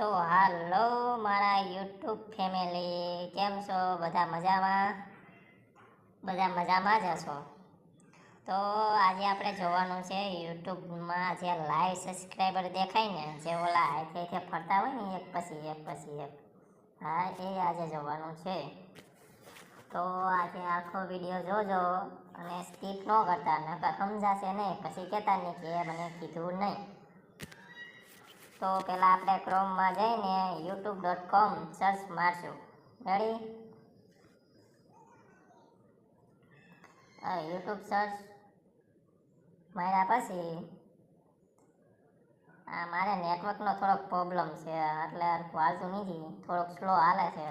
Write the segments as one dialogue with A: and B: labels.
A: તો હાલો મારા YouTube family, કેમ છો? બધા મજામાં? બધા મજામાં જ હશો? તો આજે આપણે જોવાનું છે યુટ્યુબમાં જે લાઈવ સબસ્ક્રાઈબર દેખાય ને, જે ઓલા હાથે ફરતા હોય ને, એક પછી એક પછી એક. હા, એ આજે જોવાનું છે. તો આજે આખો વીડિયો જોજો અને સ્કીપ ન કરતા, નકર સમજાશે નહીં, પછી કહેતા નહીં કે મને કીધું નહીં. તો પહેલાં આપણે ક્રોમમાં જઈને યુટ્યુબ ડોટ કોમ સર્ચ મારશું રેડી યુટ્યુબ સર્ચ માર્યા પછી આ મારે નેટવર્કનો થોડોક પ્રોબ્લેમ છે, એટલે હાલતું નથી. થોડોક સ્લો હાલે છે.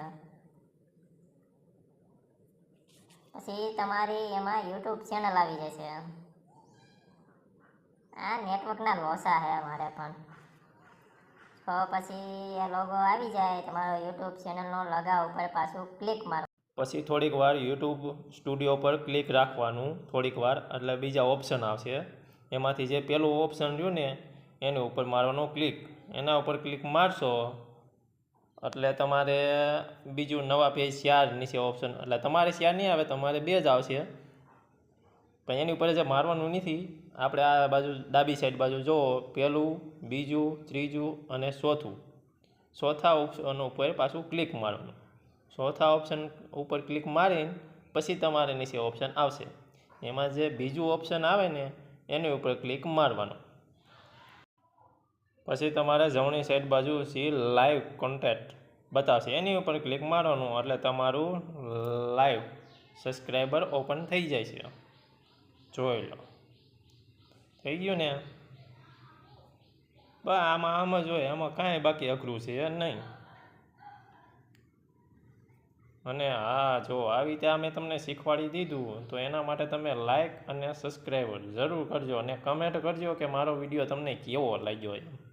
A: પછી તમારી એમાં યુટ્યુબ ચેનલ આવી જશે. આ નેટવર્કના લોસા છે અમારે પણ. તો પછી એ લોગો આવી જાય તમારો યુટ્યુબ ચેનલનો લગા ઉપર પાછું ક્લિક મારો.
B: પછી થોડીક વાર યુટ્યુબ સ્ટુડિયો પર ક્લિક રાખવાનું, થોડીક વાર, એટલે બીજા ઓપ્શન આવશે. એમાંથી જે પેલું ઓપ્શન રહ્યું ને, એની ઉપર મારવાનું ક્લિક એના ઉપર ક્લિક મારશો, એટલે તમારે બીજું નવા પેજ શેર નીચે ઓપ્શન એટલે તમારે શેર નહીં આવે, તમારે બે જ આવશે. પણ એની ઉપર જે મારવાનું નથી, આપણે આ બાજુ, ડાબી સાઈડ બાજુ જુઓ, પહેલું, બીજું, ત્રીજું અને ચોથું. ચોથા ઓપ્શન ઉપર પાછું ક્લિક મારવાનું. ચોથા ઓપ્શન ઉપર ક્લિક મારીને પછી તમારે નીચે ઓપ્શન આવશે. એમાં જે બીજું ઓપ્શન આવે ને, એની ઉપર ક્લિક મારવાનું. પછી તમારે જમણી સાઈડ બાજુ સી લાઈવ કોન્ટેક્ટ બતાવશે, એની ઉપર ક્લિક મારવાનું, એટલે તમારું લાઈવ સબસ્ક્રાઈબર ઓપન થઈ જાય છે. જોઈ લો. થઈ ગયું ને? બસ આમાં આમ જ હોય, આમાં કાંઈ બાકી અઘરું છે નહીં. અને હા, જો આવી રીતે મેં તમને શીખવાડી દીધું, તો એના માટે તમે લાઈક અને સબસ્ક્રાઈબર જરૂર કરજો અને કમેન્ટ કરજો કે મારો વીડિયો તમને કેવો લાગ્યો એમ.